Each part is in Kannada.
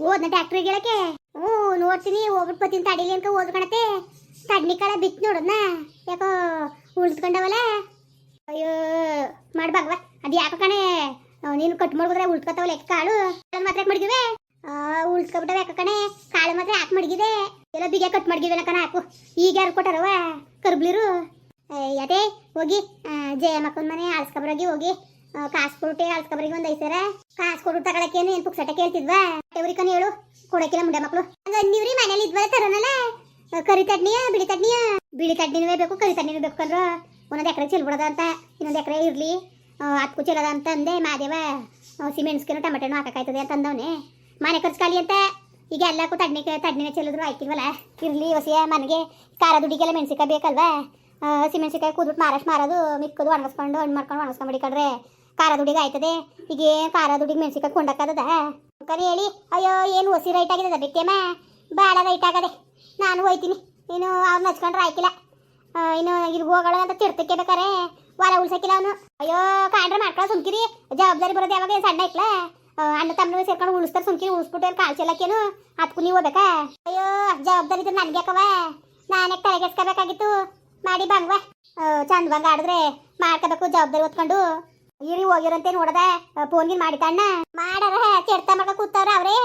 ಓದ್ನ ಡಾಕ್ಟ್ರಿಗೆ ಹೇಳಕ್ಕೆ? ಹ್ಞೂ ನೋಡ್ತೀನಿ ಹೋಗ್ಬಿಟ್ಟು ಬತ್ತೀನಿ ತಡಿಲಿ ಅನ್ಕ ಓದ್ಕೊಳತ್ತೆ ತಡ್ನಿ ಕಾಳ ಬಿತ್ತು ನೋಡೋದ್ನ. ಯಾಕೋ ಉಳ್ಸ್ಕೊಂಡವಲ್ಲ? ಅಯ್ಯೋ ಮಾಡ್ಬಾಗ್ವ ಅದು ಯಾಕೋ ಕಣೆ? ನೀನು ಕಟ್ ಮಾಡಿದ್ರೆ ಉಳ್ಸ್ಕೊತಾವಲ್ಲ ಯಾಕೆ ಕಾಳು? ಕಾಳು ಮಾತ್ರ ಮಡಗಿವೆ? ಉಳ್ಸ್ಕೊಬಿಟ್ಟವೆ ಯಾಕ ಕಣೆ? ಕಾಳು ಮಾತ್ರ ಯಾಕೆ ಮಡಗಿದೆ? ಎಲ್ಲ ಬಿಗೆ ಕಟ್ ಮಡಗಿವೆ ಕಣ ಹಾಕು. ಈಗ ಯಾರು ಕೊಟ್ಟಾರವ ಕರ್ಬ್ಲಿರು ಅದೇ ಹೋಗಿ. ಆ, ಜಯ ಮಕ್ಕನ ಮನೆ ಆಳ್ಸ್ಕೊಬ್ರಾಗಿ ಹೋಗಿ. ಆ, ಕಾಸು ಕೊಟ್ಟು ಅಳ್ಸ್ಕೊಬ್ರಿಗೆ ಒಂದು ಐಸರ ಕಾಸು ಕೊಟ್ಟು ತಗೊಳಕೇನು ಏನು ಪುಕ್ಸಟ ಕೇಳ್ತಿದ್ವಾ? ಅವ್ರಿಕನ್ ಹೇಳು. ಕೊಡಕಿಲ್ಲ ಮುಂಡೆ ಮಕ್ಕಳು ನೀವ್ರಿ ಮನೇಲಿ ಇದ್ವಲ್ಲ ತರೋನಲ್ಲ? ಕರಿ ತಡ್ನಿಯ ಬಿಳಿ ತಡ್ನಿಯ ಬಿಳಿ ತಡ್ನಿನೂ ಬೇಕು, ಕರಿ ತಡ್ನಿನೂ ಬೇಕು ಕಂದ್ರ ಒಂದೊಂದು ಎಕರೆ ಚೆಲ್ಬಿಡೋದ ಅಂತ, ಇನ್ನೊಂದು ಎಕರೆ ಇರ್ಲಿ. ಹತ್ತು ಚೆಲ್ಲದ ಅಂತ ಅಂದೆ, ಮಾದೇವ. ಸಿಮೆಂಟ್ಸ್ಗೆನು ಟೊಮೆಟೊನು ಹಾಕಾಯ್ತದೆ ಅಂತ ಅಂದವನೆ. ಮನೆ ಖರ್ಚು ಖಾಲಿ ಅಂತ? ಈಗ ಎಲ್ಲಕ್ಕೂ ತಡ್ನಿ ತಡ್ನಿನ ಚೆಲ್ಲಿದ್ರು ಆಯ್ತಿಲ್ವಲ್ಲ ಇರ್ಲಿ ಹೊಸಿಯ ಮನೆಗೆ. ಖಾರ ದುಡ್ಡಿಗೆಲ್ಲ ಮೆಣಸಿಕಾಯಿ ಬೇಕಲ್ವಾ? ಹಸಿಮೆಣಸಿಕಾಯಿ ಕೂದ್ಬಿಟ್ಟು ಮಾರಾಟ ಮಾರೋದು, ಮಿಕ್ಕದು ಒಣಗಿಸ್ಕೊಂಡು, ಹಣ್ಣು ಮಾಡ್ಕೊಂಡು ಒಣಗಿಸ್ಕೊಂಡ್ಬಿಡಿ ಮಡಿಕೊಂಡ್ರೆ ಖಾರ ದುಡಿಗೆ ಆಯ್ತದೆ. ಈಗ ಏನ್ ಖಾರ ದುಡಿಗೆ ಮೆಣಸಿಕಾಯಿ ಕೊಂಡಕ್ಕದ ಕರಿ ಹೇಳಿ. ಅಯ್ಯೋ ಏನು ಹೊಸಿ ರೈಟ್ ಆಗಿದೆ ಬಿಟ್ಟೆಮ್ಮ? ಭಾಳ ರೈಟ್ ಆಗದೆ. ನಾನು ಹೋಯ್ತೀನಿ. ಇನ್ನು ಅವ್ನು ಹಚ್ಕೊಂಡ್ರೆ ಆಯ್ಕಿಲ್ಲ. ಆ, ಇನ್ನು ಇಲ್ಲಿ ಹೋಗೋಣ ಅಂತ ತಿರ್ತಕ್ಕೆ ಬೇಕಾರೆ. ವಾರ ಉಳ್ಸಕ್ಕಿಲ್ಲ ಅವನು. ಅಯ್ಯೋ ಕಾಂಡ್ರೆ ಮಾಡ್ಕೊಳ್ಳೋ ಸುಮ್ಕಿರಿ. ಜವಾಬ್ದಾರಿ ಬರೋದೇ ಯಾವಾಗ ಸಣ್ಣ ಐಕ್ಲ ಅಣ್ಣ ತಮ್ಮ ಸೇರ್ಕೊಂಡು ಉಳಿಸ್ತಾರೆ ಸುಮ್ಕಿರಿ. ಉಳಿಸ್ಬಿಟ್ಟು ಕಾಲ್ ಚೆಲ್ಲಕ್ಕೇನು ಹತ್ಕು ನೀವು ಹೋಗ್ಬೇಕಾ? ಅಯ್ಯೋ ಜವಾಬ್ದಾರಿ ಇದ್ರೆ ನನಗೆ ಯಾಕವ ನಾನೇ ತಲೆಗೆಸ್ಕೋಬೇಕಾಗಿತ್ತು? ಮಾಡಿ ಬಂಗ್ವ. ಚಂದ ಬಂಗ ಆಡಿದ್ರೆ ಮಾಡ್ಕೋಬೇಕು ಜವಾಬ್ದಾರಿ ಹೊತ್ಕೊಂಡು. ಇರಿ ಹೋಗಿರಂತೆ ನೋಡದ ಫೋನ್ಗಿನ್ ಮಾಡಿ ಅಣ್ಣ. ಮಾಡಾರ ಕೆಡ್ತ ಮಗ ಕೂತವ್ರ ಅವ್ರೇ.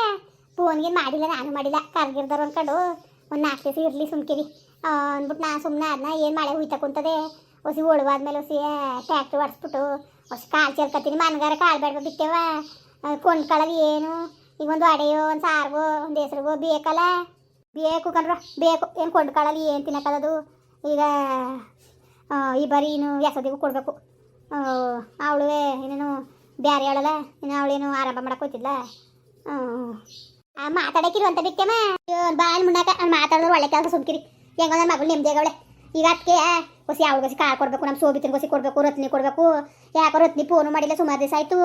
ಫೋನ್ಗಿನ್ ಮಾಡಿಲ್ಲ, ನಾನು ಮಾಡಿಲ್ಲ. ಕರ್ಗಿರ್ದಾರ ಅನ್ಕೊಂಡು ಒಂದು ನಾಲ್ಕು ದಿವಸ ಇರ್ಲಿ ಸುಮ್ಕಿರಿ. ಅಂದ್ಬಿಟ್ಟು ನಾ ಸುಮ್ಮನೆ ಅದನ್ನ ಏನು ಮಳೆ ಹುಯ್ತಾ ಕುಂತದೆ. ಹೊಸಿ ಒಳವಾದ್ಮೇಲೆ ಹೊಸಿ ಟ್ಯಾಕ್ಟ್ರಿ ಹೊಡ್ಸ್ಬಿಟ್ಟು ಹೊಸಿ ಕಾಲು ಚೆಲ್ಕತ್ತೀನಿ ಮನ್ಗಾರ ಕಾಲು ಬೇಡ ಬಿತ್ತೇವ ಕೊಂಡ್ಕೊಳ್ಳೋದು ಏನು? ಈಗ ಒಂದು ಅಡೆಯೋ, ಒಂದು ಸಾರ್ಗೋ, ಒಂದು ಹೆಸರುಗೋ ಬೇಕಲ್ಲ? ಬೇಕು ಕಣ್ರ, ಬೇಕು. ಏನು ಕೊಂಡ್ಕೊಳ್ಳೋದು ಏನು ತಿನ್ನಕಲ್ಲದು ಈಗ ಈ ಬರೀ ಇನ್ನು ಎಸದಿಗೂ ಕೊಡಬೇಕು. ಅವಳುವೆ ಏನೇನು ಬ್ಯಾರೆ ಹೇಳಲ್ಲ ಇನ್ನು ಅವಳೇನು ಆರಂಭ ಮಾಡಕ್ ಮಾತಾಡಕ್ಕಿರು ಅಂತ ಬಾಯಿ ಬಾಯ್ ಮುನ್ನಾಕ ಮಾತಾಡಿದ್ರೆ ಒಳ್ಳೆ ಕೆಲಸ ಸುಮ್ಕಿರಿ. ಹೆಂಗ ನನ್ನ ಮಗಳು ನೆಮ್ಮದಿಯಾಗವಳೆ ಈಗ ಅದಕ್ಕೆ ಹೊಸಿ ಅವಳಿಗೆ ಕಾಳು ಕೊಡಬೇಕು ನಮ್ಮ ಸೋಬಿತಿನ ಹೊಸಿ ಕೊಡಬೇಕು, ರತ್ನಿ ಕೊಡಬೇಕು. ಯಾಕೋ ರತ್ನಿ ಫೋನು ಮಾಡಿಲ್ಲ, ಸುಮಾರು ದಿವಸ ಆಯ್ತು.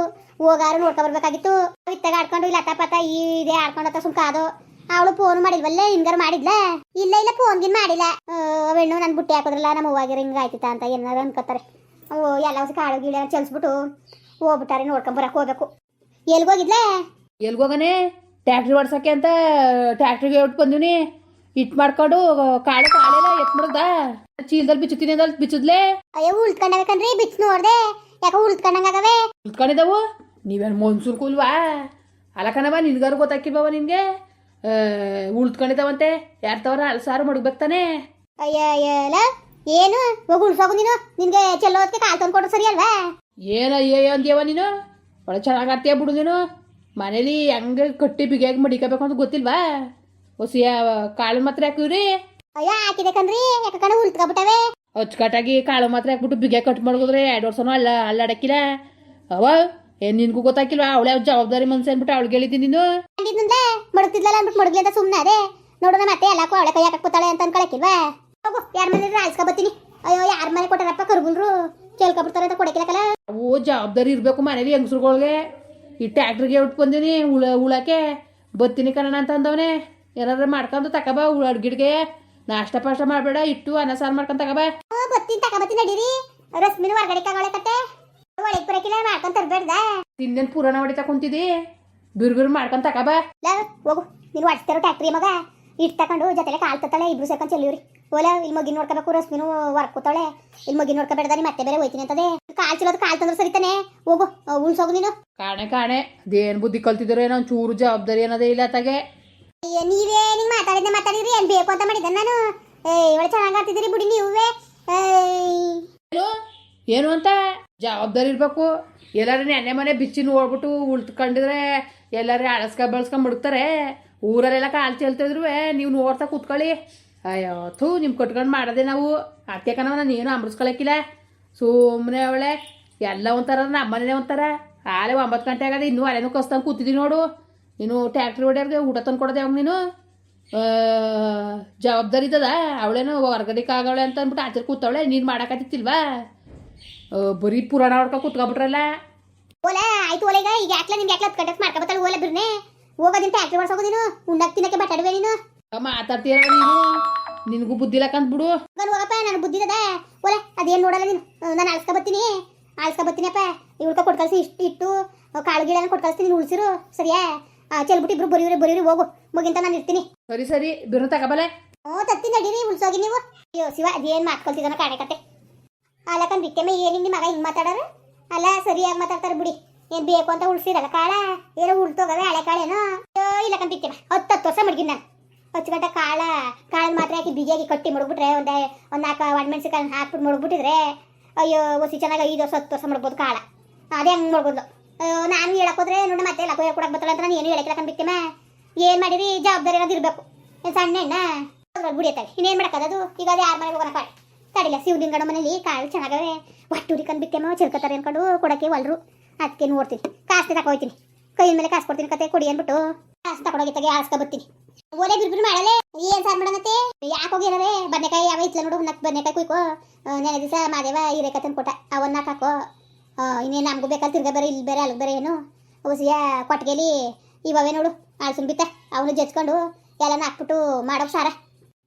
ಹೋಗಾರು ನೋಡ್ಕೊ ಬರ್ಬೇಕಾಗಿತ್ತು. ಇತ್ತಾಗ ಆಡ್ಕೊಂಡು ಇಲ್ಲ, ಅತ್ತ ಪತ್ತ ಇದೇ ಆಡ್ಕೊಂಡತ್ತ ಸುಮ್ಕ ಅದು ಅವಳು ಫೋನ್ ಮಾಡಿದ್ವಲ್ಲೇ ಹಿಂಗಾರು ಮಾಡಿದ್ಲ? ಇಲ್ಲ ಇಲ್ಲ ಫೋನ್ ಗಿನ್ ಮಾಡಿಲ್ಲ. ಅವಳು ನನ್ನ ಬುಟ್ಟಿ ಹಾಕೋದ್ರಲ್ಲ, ನಮ್ಮ ಹೂವಾಗಿರ ಹಿಂಗೆ ಆಯ್ತಿತ್ತ ಅಂತ ಏನಾರು ಅನ್ಕೋತಾರೆ. ಎಲ್ಲ ಹೊಸ ಕಾಳು ಗೀಳು ಚಲಿಸ್ಬಿಟ್ಟು ಹೋಗ್ಬಿಟ್ಟಾರೆ ನೋಡ್ಕೊಂಡ್ ಬರಕ್ ಹೋಗ್ಬೇಕು. ಎಲ್ಗೋಗಿದ್ಲ? ಎಲ್ಗೋಗನೆ? ಟ್ಯಾಕ್ಟ್ರಿ ಓಡ್ಸಕ್ಕೆ ಅಂತ ಟ್ಯಾಕ್ಟ್ರಿಗೆ ಹೊಟ್ಟು ಬಂದಿನಿ ಇಟ್ ಮಾಡ್ಕೊಂಡು ಕಾಳು ಕಾಳೆಲ್ಲ ಎತ್ ಮಾಡ್ದ ಚೀಲದಲ್ಲಿ ಬಿಚ್ಚುತ್ತೀನಿ ಅಂದಲ್ಲಿ ಬಿಚ್ಚದ್ಲೆ? ಅಯ್ಯೋ ಉಳ್ತ್ಕೊಂಡಬೇಕಂದ್ರೆ ಬಿಚ್ಚು ನೋಡ್ದೆ. ಯಾಕ ಉಳ್ತ್ಕೊಂಡಂಗಾಗವೆ ಉಳ್ಕೊಂಡಿದ್ದಾವು ನೀವೇನು ಮನ್ಸೂರ್ ಕೂಲ್ವಾ? ಅಲಕನವ ನಿನ್ಗಾರು ಗೊತ್ತಾಕಿಲ್ವ ನಿನ್ಗೆ? ಉಳ್ತ್ಕೊಂಡಿದ್ದಾವಂತೆ. ಯಾರ್ ತವರ ಅಲ್ಸಾರು ಮಡಗ್ಬೇಕು ತಾನೆ? ಅಯ್ಯ ಅಯ್ಯಲ್ಲ ಏನು? ಹೋಗಿ ಉಳ್ಸೋಗು ನೀನು? ನಿನ್ಗೆ ಚೆಲ್ಲೋದಕ್ಕೆ ಕಾಲ್ ತಂದು ಕೊಡು ಸರಿ ಅಲ್ವಾ? ಏನ ಏನ್ಗೇವ ಅಂದ್ಯವ ನೀನು? ಒಳ್ಳೆ ಚೆನ್ನಾಗಿ ಆಡ್ತೀಯ ಬಿಡು ನೀನು? ಮನೇಲಿ ಹೆಂಗೆ ಕಟ್ಟಿ ಬಿಗಿಯಾಗಿ ಮಡಿಕೋಬೇಕು ಅಂತ ಗೊತ್ತಿಲ್ವಾ? ಹೊಸ ಕಾಳು ಮಾತ್ರ ಹಾಕಿವ್ರಿ ಅಯ್ಯೋ ಹಾಕಿದೆ ಕಣ್ರಿ. ಯಾಕಂದ್ರೆ ಉಳ್ತ್ಕೊಬಿಟ್ಟವೆ ಅಚ್ಚುಕಟ್ಟಾಗಿ ಕಾಳು ಮಾತ್ರ ಹಾಕ್ಬಿಟ್ಟು ಬಿಗಿಯಾಗಿ ಕಟ್ ಮಾಡ್ಕೋದ್ರೆ ಎರಡು ವರ್ಷನೂ ಅಲ್ಲ ಅಲ್ಲಾಡಕ್ಕಿಲ್ಲ ಅವ ಏನ್ ನಿನ್ಗೂ ಗೊತ್ತಾಕಿಲ್ವಾ? ಅವಳೆ ಜವಾಬ್ದಾರಿ ಮನ್ಸು ಅಂದ್ಬಿಟ್ಟು ಅವಳಿಗೆ ಹೇಳಿದ್ದೀನಿ ನೀನು. ಮಡಗ್ತಿದ್ಲಲ್ಲ ಅಂದ್ಬಿಟ್ಟು ಮಡಗ್ಲಿ ಅಂತ ಸುಮ್ಮನೆ ಅದೇ. ನೋಡೋಣ ಮತ್ತೆ ಎಲ್ಲಕ್ಕೂ ಅವಳೆ ಕೈ ಹಾಕಕ್ ಕೂತಾಳೆ ಅಂತ ಅನ್ಕೊಳಕಿಲ್ವಾ? ಹೋಗು ಯಾರ ಮನೆ ಆಳ್ಸ್ಕೊ ಬತ್ತೀನಿ ಅಯ್ಯೋ ಯಾರ ಮನೆ ಕೊಟ್ಟಾರಪ್ಪ ಕರ್ಗುಲ್ರು ಕೇಳ್ಕೊಬಿಡ್ತಾರೆ ಅಂತ ಕೊಡಕಿಲ್ಲಕಲ್ಲ ಅವು ಜವಾಬ್ದಾರಿ ಇರಬೇಕು ಮನೇಲಿ ಹೆಂಗಸ್ರುಗಳ್ಗೆ. ಈ ಟ್ಯಾಕ್ಟ್ರಿಗೆ ಉಟ್ ಬಂದೀನಿ ಉಳ ಉಳಕ್ಕೆ. ಬತ್ತೀನಿ ಕಣ ಅಂತ ಅಂದವನೆ. ಏನಾರ ಮಾಡ್ಕೊಂಡು ತಕಬಾ ಅಡ್ಗಿಡ್ಗೆ. ನಾಷ್ಟ ಪಾಷ್ಟ ಮಾಡಬೇಡ ಇಟ್ಟು ಅನ್ನ ಸಾರು ಮಾಡ್ಕೊಂಡು ತಗಬಾ ಓ ಬತ್ತೀನಿ ತಕ ಬತ್ತೀನಿ ನಡೀರಿ. ರಶ್ಮಿನ ಹೊರಗಡೆ ತಗೊಳೆ ಕಟ್ಟೆ. ಒಳಗೆ ಬರಕಿಲ್ಲ ಮಾಡ್ಕೊಂಡ್ ತರಬೇಡ್ದ? ತಿಂದೇನು ಪುರಾಣ ಹೊಡಿತಾ ಕುಂತಿದ್ದಿ ಬಿರು ಬಿರು ಮಾಡ್ಕೊಂಡು ತಕಬಾ ಹೋಗು. ನೀನು ಹೊಡ್ಸ್ತಾರೋ ಟ್ಯಾಕ್ಟ್ರಿ ಮಗ. ಇಟ್ಟು ತಕೊಂಡು ಜೊತೆಲೆ ಕಾಲ್ ತತ್ತಳೆ ಇಬ್ರು ಸೇರ್ಕೊಂಡು ಚೆಲ್ಲಿವ್ರಿ ಓಲ ಇಲ್ಲಿ ಮಗಿ ನೋಡ್ಕೋಬೇಕು ರಶ್ಮಿನು ವರ್ಕ್ ಕೂತಾಳೆ ಇಲ್ಲಿ ಮಗಿ ನೋಡ್ಕೋಬೇಡ್ದ ನೀ ಮತ್ತೆ ಬೇರೆ ಹೋಯ್ತೀನಿ ಅಂತದೆ. ಕಾಲ್ ಚಿಲ್ಲೋದು ಕಾಲ್ ತಂದ್ರೆ ಸರಿತಾನೆ ಹೋಗು ಉಳ್ಸೋಗು ನೀನು. ಕಾಣೆ ಕಾಣೆ. ಅದೇನು ಬುದ್ಧಿ ಕಲ್ತಿದ್ರು ಏನೋ ಚೂರು ಜವಾಬ್ದಾರಿ ಅನ್ನೋದೇ ಇಲ್ಲ ತಗೆ. ನೀವೇ ನಿಂಗೆ ಮಾತಾಡಿದ್ದೆ ಮಾತಾಡಿದ್ರಿ ಏನ್ ಬೇಕು ಅಂತ ಮಾಡಿದ್ದೆ ನಾನು? ಒಳ್ಳೆ ಚೆನ್ನಾಗಿ ಆಡ್ತಿದ್ದೀರಿ ಬಿಡಿ ನೀವೇ. ಏನು? ಅಂತ? ಜವಾಬ್ದಾರಿ ಇರಬೇಕು. ಎಲ್ಲಾರು ನೆನ್ನೆ ಮನೆ ಬಿಚ್ಚಿ ನೋಡ್ಬಿಟ್ಟು ಉಳ್ತ್ಕೊಂಡಿದ್ರೆ ಎಲ್ಲಾರು ಅಳಸ್ಕ ಬಳಸ್ಕೊಂಡ್ ಮುಡುಕ್ತಾರೆ ಊರಲ್ಲೆಲ್ಲ ಕಾಲ್ ಚೆಲ್ತಿದ್ರು ನೀವು ನೋಡ್ತಾ ಕೂತ್ಕೊಳ್ಳಿ. ಅಯ್ಯೋ, ಥೂ, ನಿಮ್ ಕೊಟ್ಕೊಂಡು ಮಾಡದೆ ನಾವು ಅತ್ತೆ ಕಣವನ ನೀನು ಅಂಬ್ರಿಸ್ಕೊಳಕ್ಕಿಲ್ಲ ಸುಮ್ಮನೆ ಅವಳೆ, ಎಲ್ಲ ಒಂಥರ ನಮ್ಮನೇ ಒಂಥರ. ಆಲೆ ಒಂಬತ್ತು ಗಂಟೆ ಆಗದೆ ಇನ್ನೂ ಅಲೆನು ಕಸ್ತಂಗೆ ಕೂತಿದ್ದೀನಿ ನೋಡು. ನೀನು ಟ್ಯಾಕ್ಟ್ರಿ ಹೊಡ್ಯಾರ್ಗೆ ಊಟ ತಂದು ಕೊಡೋದೆ ಅವಾಗ ನೀನು ಜವಾಬ್ದಾರಿ ಇದ್ದದ? ಅವಳೇನು ಹೊರ್ಗಡೆಗೆ ಆಗವಳೆ ಅಂತ ಅಂದ್ಬಿಟ್ಟು ಆಚೆ ಕೂತವಳೆ, ನೀನು ಮಾಡಕತ್ತಿಲ್ವಾ ಬರೀ ಪುರಾಣ ಹೊಡ್ಕೊ ಕೂತ್ಕೊಬಿಟ್ರಲ್ಲ ಓಲೆ, ಆಯ್ತು ಓಲೆ ಈಗ. ಯಾಕ್ಲ ನಿಮ್ಗೆ ಯಾಕ್ಲ ಕಟ್ಟಕ್ಕೆ ಮಾಡ್ಕೊಬತ್ತಲ್ಲ ಓಲೆ ಬಿರ್ನೆ? ಹೋಗೋದಿನ ಟ್ಯಾಕ್ಟ್ರಿ ಮಾಡ್ಸೋಗೋದೇನು ಉಣ್ಣಕ್ ತಿನ್ನಕ್ಕೆ ನೀನು. ಮಾತಾಡ್ತೀರ ನೀನು? ನಿನಗೂ ಬುದ್ಧಿ ಇಲ್ಲಕಂತ ಬಿಡು. ನಾನು ಹೋಗಪ್ಪ ನಾನು ಬುದ್ಧಿದದ ಓಲ ಅದೇನು ನೋಡಲ್ಲ ನೀನು? ನಾನು ಆಳ್ಸ್ಕೊ ಬರ್ತೀನಿ. ಆಳ್ಸ್ಕೊ ಬರ್ತೀನಪ್ಪ ಈ ಕೊಟ್ಟು ಕಳ್ಸಿ ಇಷ್ಟು ಇಟ್ಟು ಕಾಳು ಗಿಳನ ನೀನು ಉಳಿಸಿರು. ಸರಿಯಾ? ಚೆಲ್ಬಿಟ್ಟು ಇಬ್ರು ಬರೀವ್ರಿ ಬರೀವ್ರಿ ಹೋಗು. ಮುಗಿಂತ ನಾನು ಇರ್ತೀನಿ. ಸರಿ ಸರಿ. ಬಿರು ತಗಬಲೆ ಓ ತತ್ತಿ ನಡೀರಿ ಉಳ್ಸೋಗಿ ನೀವು. ಅಯ್ಯೋ ಶಿವ ಅದೇನು ಮಾತ್ಕೊಳ್ತಿದ್ದಾನ ಕಾಣಕತ್ತೆ ಅಲ್ಲಕಂದ್ ಮೇ ಏನು ನಿಮ್ಮ ಮಗ ಹಿಂಗೆ ಮಾತಾಡೋರು? ಅಲ್ಲ ಸರಿಯಾಗಿ ಮಾತಾಡ್ತಾರೆ ಬಿಡಿ. ಏನು ಬೇಕು ಅಂತ ಉಳ್ಸಿರಲ್ಲ ಕಾಳ? ಏನೋ ಉಳ್ತೋಗವೆ ಹಳೆ ಕಾಳೇನೋ? ಅಯ್ಯೋ ಇಲ್ಲಕಂದ್ ಬಿಕ್ಕೆ ಹತ್ತು ಹತ್ತು ವರ್ಷ ಮಡ್ಗಿನ್ ನಾನು. ಗಂಟೆ ಕಾಳ, ಕಾಳು ಮಾತ್ರ ಹಾಕಿ ಬಿಗಿಯಾಗಿ ಕಟ್ಟಿ ಮುಡ್ಬಿಟ್ರೆ ಒಂದು ಒಂದು ನಾಲ್ಕು ಒಣಮೆಣ್ಸಿಕಾಯಿ ಹಾಕ್ಬಿಟ್ಟು ಮುಡ್ಬಿಟ್ಟಿದ್ರೆ ಅಯ್ಯೋ, ಒಸಿ ಚೆನ್ನಾಗಿ ಐದು ವರ್ಷ, ಹತ್ತು ವರ್ಷ ಮಾಡ್ಬೋದು ಕಾಳ. ಅದೇ ಹಂಗೆ ಮಾಡ್ಬೋದು ನಾನು ಹೇಳಕ್ಕೋದ್ರೆ ನೋಡಿ ಮತ್ತೆ ಲಕ್ಕ ಕೊಡಕ್ಕೆ ಬರ್ತಾಳೆ ಅಂತ ನಾನು ಏನು ಹೇಳಕ್ಕಿಲ್ಲ ಬಿಟ್ಟೆಮೆ ಏನು ಮಾಡಿರಿ? ಜವಾಬ್ದಾರಿ ಅನ್ನೋದು ಇರಬೇಕು. ಏನು ಸಣ್ಣ ಹೆಣ್ಣ? ಬುಡಿಯತ್ತಾಳೆ ಇನ್ನೇನು ಮಾಡೋಕ್ಕದು ಈಗ ಅದು ಯಾರ ಮನೆಗೆ ಹೋಗೋಣ ಕಾಳು. ತಡಿಲ್ಲ ಶಿವಲಿಂಗನ ಮನೇಲಿ ಕಾಳು ಚೆನ್ನಾಗವೆ. ಒಟ್ಟು ಕನ್ ಬಿಟ್ಟೆಮ್ಮ ಚಿಲ್ಕತ್ತಾರೆ ಅನ್ಕೊಂಡು ಕೊಡಕ್ಕೆ ಒಲ್ರು ಅದಕ್ಕೆ ನೋಡ್ತೀನಿ ಕಾಸು ತಕ ಕೈಯ ಮೇಲೆ ಕಾಸು ಕೊಡ್ತೀನಿ ಕತೆ, ಕೊಡಿ ಅಂದ್ಬಿಟ್ಟು. ಕಾಸು ತಗೊಂಡೋಗಿ ತಗೆ, ಆಳ್ಸ್ಕೊ ಬರ್ತೀನಿ. ಒಲೆ ಬಿರ್ಬಿರ್ ಮಾಡಲೆ. ಏನ್ ಸಾರ್ ಮಾಡಂಗತ್ತೆ ಯಾಕೆ ಹೋಗಿರವೆ ಬದನೆಕಾಯಿ ಯಾವ ಇತ್ಲ ನೋಡು ನಕ್ ಬದನೆಕಾಯಿ ಕುಯ್ಕೋ. ನೆನೆ ದಿವಸ ಮಾದೇವ ಹೀರೆಕಾಯಿ ತಂದು ಕೊಟ್ಟ. ಅವನ್ನ ಹಾಕೋ ಇನ್ನೇನು ನಮಗೂ ಬೇಕಾದ್ರೆ ತಿರ್ಗ ಬೇರೆ ಇಲ್ಲಿ ಬೇರೆ ಅಲ್ಲಿಗೆ ಬೇರೆ ಏನು. ಹುಸಿಯ ಕೊಟ್ಟಿಗೆಲಿ ಇವವೇ ನೋಡು ಆಳ್ಸುನ್ ಬಿತ್ತ ಅವನು ಜಜ್ಕೊಂಡು ಎಲ್ಲನ ಹಾಕ್ಬಿಟ್ಟು ಮಾಡೋಕ್ ಸಾರ.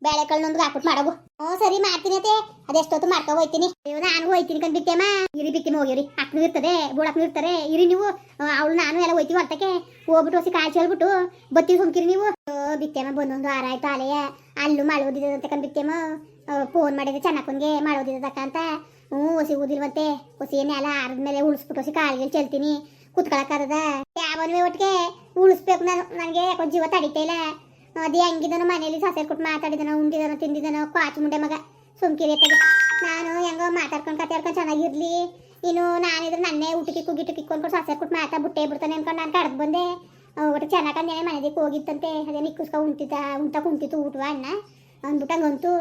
ಬೇಳೆ ನೊಂದು ಹಾಕ್ಬಿಟ್ಟು ಮಾಡೋಗು. ಹ್ಞೂ, ಸರಿ ಮಾಡ್ತೀನಿ ಅತ್ತೆ. ಅದೆಷ್ಟೊತ್ತು ಮಾಡ್ಕೊ ಹೋಯ್ತೀನಿ. ಅಯ್ಯೋ, ನಾನು ಹೋಯ್ತೀನಿ ಕಂಡು ಬಿಟ್ಟೆಮ್ಮ ಇರಿ ಬಿತ್ತಿನ ಹೋಗಿರಿ ಅಕ್ಕನು ಇರ್ತದೆ ಬುಡಕ್ನು ಇರ್ತಾರೆ. ಇರಿ ನೀವು. ಅವಳು ನಾನು ಎಲ್ಲ ಹೋಯ್ತೀವಿ ಹೊರ್ತಕ್ಕೆ ಹೋಗ್ಬಿಟ್ಟು ಹೊಸಿ ಕಾಯಿ ಹೇಳ್ಬಿಟ್ಟು ಬತ್ತಿ ಸುಮ್ಕಿರಿ ನೀವು. ಬಿತ್ತೆಮ್ಮ ಬಂದೊಂದು ವಾರ ಆಯ್ತು ಅಲೆಯ. ಅಲ್ಲೂ ಕಂಡು ಬಿತ್ತೆಮ್ಮ ಫೋನ್ ಮಾಡಿದ್ರೆ ಚೆನ್ನಪ್ಪನ್ಗೆ ಮಾಡೋದಿದ್ದಕ್ಕ ಅಂತ. ಹ್ಞೂ ಹೊಸಿ ಊದಿಲ್ವಂತೆ ಹೊಸಿ ನೆಲ ಆರದ್ಮೇಲೆ ಉಳಿಸ್ಬಿಟ್ಟು ಹೊಸಿ ಕಾಲಿಗೆ ಚೆಲ್ತೀನಿ. ಕುತ್ಕೊಳಕ್ಕಾಗದ ಯಾವನ್ನೇ ಒಟ್ಟಿಗೆ ಉಳಿಸ್ಬೇಕು ನಾನು. ನನಗೆ ಯಾಕೋ ಜೀವ ತಡಿತಾ ಇಲ್ಲ. ಅದೇ ಹೆಂಗಿದನೋ ಮನೇಲಿ ಸೊಸೆ ಕೊಟ್ಟು ಮಾತಾಡಿದನೋ, ಉಂಡಿದನೋ, ತಿಂದಿದನೋ ಕಾಚು ಮುಂಡೆ ಮಗ. ಸುಮ್ಕಿರಿ ನಾನು ಹೆಂಗೋ ಮಾತಾಡ್ಕೊಂಡು ಕತೆ ಚೆನ್ನಾಗಿರ್ಲಿ. ಇನ್ನು ನಾನಿದ್ರೆ ನನ್ನೇ ಊಟಕ್ಕೆ ಕುಗಿಟಕ್ಕೆ ಕಿಕ್ಕೊಂಡು ಸೊಸೆ ಕೊಟ್ಟು ಮಾತಾಡ್ಬಿಟ್ಟೆ ಬಿಡ್ತಾನೆ ಅನ್ಕೊಂಡು ನಾನು ಕಡ್ದು ಬಂದೆ. ಒಟ್ಟು ಚೆನ್ನಾಗಂದೇನೆ ಮನೆದಕ್ಕೆ ಹೋಗಿತ್ತಂತೆ, ಅದೇ ನಿಕ್ಕುಸ್ಕೊ ಉಂಟಿತ ಉಂಟ ಕುಂತಿತ್ತು ಊಟವ ಅಣ್ಣ ಅಂದ್ಬಿಟ್ಟು ಹಂಗಂತು,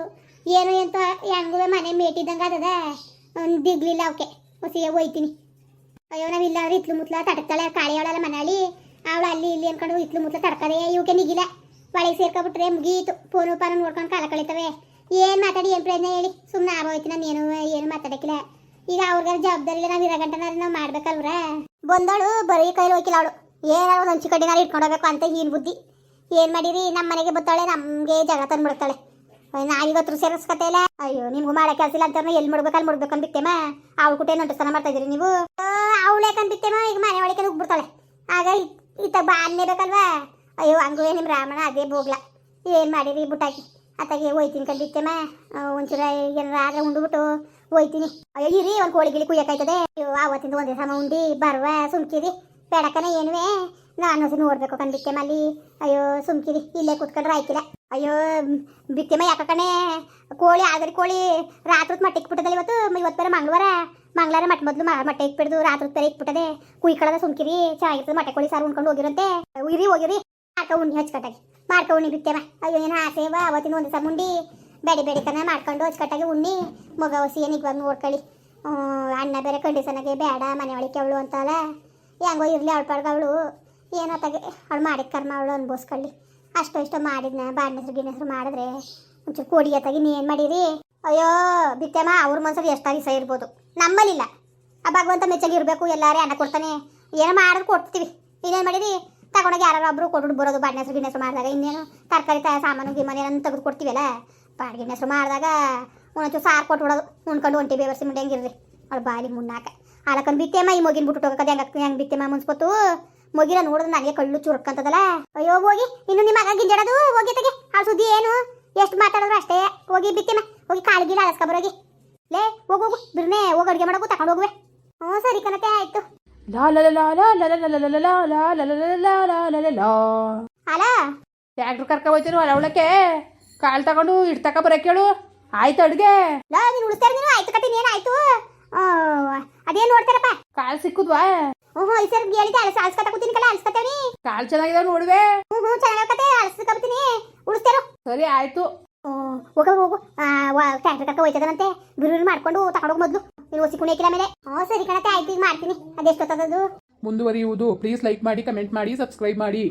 ಏನು ಎಂತ ಹೆಂಗುವೆ ಮನೆ ಮೇಟಿದ್ದಂಗೆ ಅದದ ಒಂದು ದಿಗ್ಲಿಲ್ಲ ಅವಕ್ಕೆ ಹೊಸಿಗೆ ಹೋಯ್ತೀನಿ. ಅಯ್ಯೋ, ನಾವು ಇಲ್ಲ ಅವ್ರು ಇತ್ಲು ಮುತ್ಲ ತಡ್ತಾಳೆ ಕಾಳಿ ಅವಳಲ್ಲ ಮನೆಯಲ್ಲಿ ಅವಳು ಅಲ್ಲಿ ಇಲ್ಲಿ ಅನ್ಕೊಂಡು ಇತ್ಲು ಮುತ್ಲ ತಡ್ಕದೆ ಇವಕ್ಕೆ ನಿಗಿಲ್ಲ. ಒಳಗೆ ಸೇರ್ಕೊಬಿಟ್ರೆ ಮುಗೀತು, ಫೋನು ಪಾನು ನೋಡ್ಕೊಂಡು ಕಾಲ ಕಳಿತವೆ. ಏನು ಮಾತಾಡಿ, ಏನು ಪ್ರಯತ್ನ ಹೇಳಿ. ಸುಮ್ಮನೆ ಆರೋಯ್ತು ನಾನು ಏನು ಏನು ಮಾತಾಡಕ್ಕಿಲ್ಲ. ಈಗ ಅವ್ರಿಗಾರ ಜವಾಬ್ದಾರಿ ನಾವು ಇರೋ ಗಂಟೆ ನಾವು ಮಾಡ್ಬೇಕಲ್ವ್ರ? ಬಂದಳು, ಬರೀ ಕೈಲಿ ಹೋಗಿಲ್ಲ ಅವಳು. ಏನಾರ ಒಂದು ಹಂಚು ಕಡ್ಡಿನಾರ ಇಟ್ಕೊಂಡು ಹೋಗ್ಬೇಕು ಅಂತ ಹೀನ್ ಬುದ್ಧಿ. ಏನು ಮಾಡಿರಿ? ನಮ್ಮ ಮನೆಗೆ ಬರ್ತಾಳೆ ನಮಗೆ ಜಾಗ ತಂದ್ಬಿಡ್ತಾಳೆ ನಾವಿವತ್ತು ಸೇರಿಸ್ಕತೆ ಇಲ್ಲ ಅಯ್ಯೋ, ನಿಮ್ಗೂ ಮಾಡೋ ಕೆಲಸ ಇಲ್ಲ ಅಂತ ಎಲ್ಲಿ ಮುಡ್ಬೇಕು ಅಲ್ಲಿ ಮುಡ್ಬೇಕು ಅಂದ್ಬಿಟ್ಟೆಮ್ಮ. ಅವಳು ಕುಟೆ ನಂಟಸ್ತನ ಮಾಡ್ತಾ ಇದ್ರಿ ನೀವು? ಅವಳು ಯಾಕಂದ್ಬಿಟ್ಟೆಮ್ಮ ಈಗ ಮನೆ ಒಳಗೆ ಹೋಗ್ಬಿಡ್ತಾಳೆ ಆಗ ಇತ್ತ ಬಾ ಅನ್ನೇಬೇಕಲ್ವಾ ಅಯ್ಯೋ, ಹಂಗೂ ನಿಮ್ಮ ರಾಮಣ ಅದೇ ಬೋಗ್ಲ ಏನು ಮಾಡಿರಿ ಬುಟ್ಟಾಕಿ? ಅತ್ತಾಗೆ ಹೋಯ್ತೀನಿ ಕಂಡಿತ್ತೇಮ್ಮ. ಒಂಚೂರ ಏನಾರ ಆದ್ರೆ ಉಂಡುಬಿಟ್ಟು ಹೋಯ್ತೀನಿ. ಅಯ್ಯೋ, ಇರಿ, ಒಂದು ಕೋಳಿ ಗಿಳಿ ಕುಯ್ಯಕಾಯ್ತದೆ ಅಯ್ಯೋ, ಆವತ್ತಿಂದ ಒಂದೇ ಸಮ ಉಂಡಿ, ಬರುವ, ಸುಮ್ಕಿರಿ. ಬೇಡಕನ ಏನುವೇ? ನಾನು ನೋಡ್ಬೇಕು ಕಂಡಿತ್ತೇಮ್ಮ ಮಲ್ಲಿ. ಅಯ್ಯೋ, ಸುಮ್ಕಿರಿ. ಇಲ್ಲೇ ಕುತ್ಕೊಂಡ್ರೆ ಆಯ್ತಿಲ್ಲ ಅಯ್ಯೋ ಬಿತ್ತೆಮ್ಮ ಯಾಕ ಕಣೆ. ಕೋಳಿ ಆದ್ರೆ ಕೋಳಿ ರಾತ್ರಿ ಮಟ್ಟೆ ಇಕ್ಬಿಟ್ಟದಲ್ಲ ಇವತ್ತು. ಇವತ್ತು ಬೇರೆ ಮಂಗಳವಾರ. ಮಂಗಳವಾರ ಮಟ್ಟ ಮೊದಲು ಮಟ್ಟೆ ಇಕ್ಬಿಡ್ದು ರಾತ್ರಿ ಬೇರೆ ಇಕ್ಬಿಟ್ಟದೆ. ಕುಯ್ಕೊಳ್ಳೋದ ಸುಮ್ಕಿರಿ. ಚೆನ್ನಾಗಿರ್ತದೆ ಮಟ್ಟೆ ಕೋಳಿ ಸಾರು ಉಣ್ಕೊಂಡು ಹೋಗಿರಂತೆ. ಉಯ್ರಿ ಹೋಗಿರಿ. ಮಾಡ್ಕೊ ಉಣ್ಣಿ ಹಚ್ಕಟ್ಟಾಗಿ. ಮಾಡ್ಕೊ ಉಣ್ಣಿ ಬಿತ್ತೇವ ಅಯ್ಯೋ, ಏನು ಆಸೆ ಬಾ ಅವತ್ತಿನ ಒಂದು ದಿವಸ ಉಂಡಿ ಬೇಡಿ ಬೇಡಿಕನ ಮಾಡ್ಕೊಂಡು ಹಚ್ಕಟ್ಟಾಗಿ ಉಣ್ಣಿ. ಮಗ ಹೊಸಿ ಏನಿಗೆ ಬಂದು ನೋಡ್ಕೊಳ್ಳಿ. ಅಣ್ಣ ಬೇರೆ ಕಂಡೀಷನಾಗೆ ಬೇಡ. ಮನೆ ಒಳಗೆ ಅವಳು ಅಂತಲ್ಲ. ಹೆಂಗೋ ಇರಲಿ ಅವಳ ಅವಳು. ತಗೆ, ಅವಳು ಮಾಡಿದ ಕರ್ಮ ಅವಳು ಅನ್ಭವಿಸ್ಕೊಳ್ಳಿ. ಅಷ್ಟೋ ಇಷ್ಟೋ ಮಾಡಿದ್ನ ಬಾಣಸರು ಗಿಣಸರು ಮಾಡಿದ್ರೆ ಒಂಚೂರು ಕೋಡಿ ತಗಿ ನೀ ಏನು ಮಾಡಿರಿ ಅಯ್ಯೋ ಬಿತ್ತಮ್ಮ ಅವ್ರ ಮನ್ಸಲ್ಲಿ ಎಷ್ಟಾಗಿ ಸಹ ಇರ್ಬೋದು. ನಮ್ಮಲ್ಲಿಲ್ಲ. ಆ ಭಗವಂತ ಮೆಚ್ಚಾಗಿ ಇರಬೇಕು, ಎಲ್ಲಾರೇ ಅನ್ನ ಕೊಡ್ತಾನೆ. ಏನೋ ಮಾಡೋದು ಕೊಡ್ತೀವಿ. ಇನ್ನೇನು ಮಾಡಿರಿ ತಗೊಂಡೋಗಿ ಯಾರು ಒಬ್ರು ಕೊಟ್ಟು ಬರೋದು ಬಾಣಸರು ಹೆಸರು ಮಾಡಿದಾಗ ಇನ್ನೇನು ತರಕಾರಿ ತ, ಸಾಮಾನು ಗಿಮಾನು ಏನೋ ತೆಗೆದು ಕೊಡ್ತೀವಲ್ಲ ಬಾಡಿಗೆ ಹೆಸರು ಮಾಡಿದಾಗ ಒಂದೊಂಚೂರು ಸಾರು ಕೊಟ್ಟು ಬಿಡೋದು ಉಣ್ಕೊಂಡು ಒಂಟಿ ಬೇವರ್ಸಿ ಮುಂಡೆ ಹೆಂಗಿರ್ರಿ ಅವ್ಳು ಬಾಲಿ ಮುನ್ನಾಕ ಆಲಕನ್ ಬಿತ್ತೇಮ ಈ ಮಗಿನ ಬಿಟ್ಟು ಹೋಗಕ್ಕೆ ಹೆಂಗ ಹೆಂಗ್ ಬಿತ್ತೇಮ ಮುನ್ಸ್ಕೊತು ಮಗಿನ ನೋಡಿದ್ರೆ ನನಗೆ ಕಳ್ಳು ಚುರುಕಂತದಲ್ಲ ಅಯ್ಯೋ ಹೋಗಿ ಇನ್ನು ನಿಮ್ಮ ಮಗ ಗಿಂಜಡದು ಹೋಗಿ ತೆಗೆ ಆ ಸುದ್ದಿ ಏನು ಎಷ್ಟು ಮಾತಾಡಿದ್ರು ಅಷ್ಟೇ ಹೋಗಿ ಬಿತ್ತೇಮ ಹೋಗಿ ಕಾಳು ಗಿಡ ಅಳಸ್ಕೊ ಬರೋಗಿ ಲೇ ಹೋಗು ಹೋಗು ಬಿರ್ನೆ ಹೋಗಿ ಅಡುಗೆ ಮಾಡೋಕು ತಕೊಂಡು ಹೋಗುವೆ ಹ್ಞೂ ಸರಿ ಕಣತೆ ಆಯ್ತು ಅಲ. ಅಲ್ಲ ಟ್ಯಾಕ್ಟ್ರ್ ಕರ್ಕ ಹೋಯ್ತೀನಿ ಹೊಲ ಉಳಕ್ಕೆ ಕಾಳು ತಗೊಂಡು ಇಟ್ಟು ತಕ ಬರಕ್ಕೆ ಹೇಳು ಆಯ್ತು ಅಡುಗೆ ಲಾ ನೀನು ಉಳಿಸ್ತಾರೆ ನೀನು ಆಯ್ತು ಕತೆ ಏನಾಯ್ತು ಅದೇನು ನೋಡ್ತಾರಪ್ಪ? ಕಾಲ್ ಸಿಕ್ಕುದ್ವಾ? ಹ್ಞೂ ಹ್ಞೂ ಈ ಸರಿ ಹೇಳಿದ್ದೆ ಅಳಸ ಅಳ್ಸ್ಕೊತ ಕೂತೀನಿ ಕಲ ಅಳ್ಸ್ಕೊತೇನಿ ಕಾಳು ಚೆನ್ನಾಗಿದಾವ ನೋಡುವೆ. ಹ್ಞೂ ಹ್ಞೂ ಚೆನ್ನಾಗತ್ತೆ ಅಳ್ಸ್ಕೊತೀನಿ ಉಡಿಸ್ತೇರು. ಸರಿ ಆಯ್ತು. ಹೋಗ ಹೋಗು ಟ್ಯಾಕ್ಟರ್ ಕಕ್ಕ ಹೋಯ್ತದಂತೆ. ಬಿರುರು ಮಾಡ್ಕೊಂಡು ತಗೊಂಡೋಗಿ ಮೊದಲು. ನೀನು ಒಸಿ ಕುಣಿಯಕ್ಕಿಲ್ಲ ಮೇಲೆ. ಹ್ಞೂ ಸರಿ ಕಣತೆ ಆಯ್ತು ಈಗ ಮಾಡ್ತೀನಿ. ಅದೆಷ್ಟು ಮುಂದುವರಿಯುವುದು. ಪ್ಲೀಸ್ ಲೈಕ್ ಮಾಡಿ ಕಮೆಂಟ್ ಮಾಡಿ ಸಬ್ಸ್ಕ್ರೈಬ್ ಮಾಡಿ.